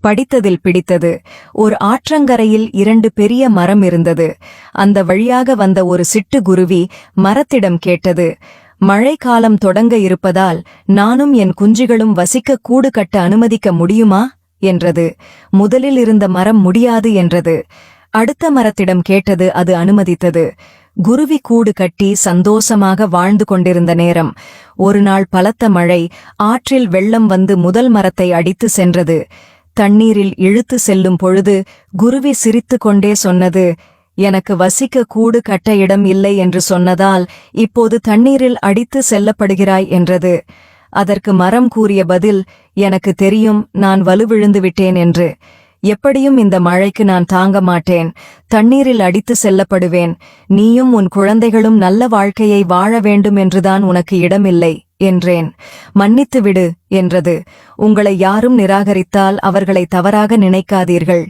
படித்ததில் பிடித்தது. ஒரு ஆற்றங்கரையில் இரண்டு பெரிய மரம் இருந்தது. அந்த வழியாக வந்த ஒரு சிட்டுக்குருவி மரத்திடம் கேட்டது மழைக்காலம் தொடங்க இருப்பதால் நானும் என் குஞ்சுகளும் வசிக்க கூடு கட்ட அனுமதிக்க முடியுமா? என்றது. முதலில் இருந்த மரம் முடியாது என்றது. அடுத்த மரத்திடம் கேட்டது அது அனுமதித்தது. குருவி கூடு கட்டி சந்தோஷமாக வாழ்ந்து கொண்டிருந்த நேரம். ஒரு நாள் பலத்த மழை ஆற்றில் வெள்ளம் வந்து முதல் மரத்தை அடித்து சென்றது. தண்ணீரில் இழுத்து செல்லும் பொழுது குருவி சிரித்துக் கொண்டே சொன்னது எனக்கு வசிக்க கூடு கட்ட இடம் இல்லை என்று சொன்னதால் இப்போது தண்ணீரில் அடித்து செல்லப்படுகிறாய் என்றது. அதற்கு மரம் கூறிய பதில் எனக்கு தெரியும் நான் வலுவிழுந்து விட்டேன் என்று. எப்படியும் இந்த மழைக்கு நான் தாங்க மாட்டேன். தண்ணீரில் அடித்து செல்லப்படுவேன். நீயும் உன் குழந்தைகளும் நல்ல வாழ்க்கையை வாழ வேண்டும் என்றுதான் உனக்கு இடமில்லை. என்றேன். மன்னித்து விடு என்றது. உங்களை யாரும் நிராகரித்தால் அவர்களை தவறாக நினைக்காதீர்கள்.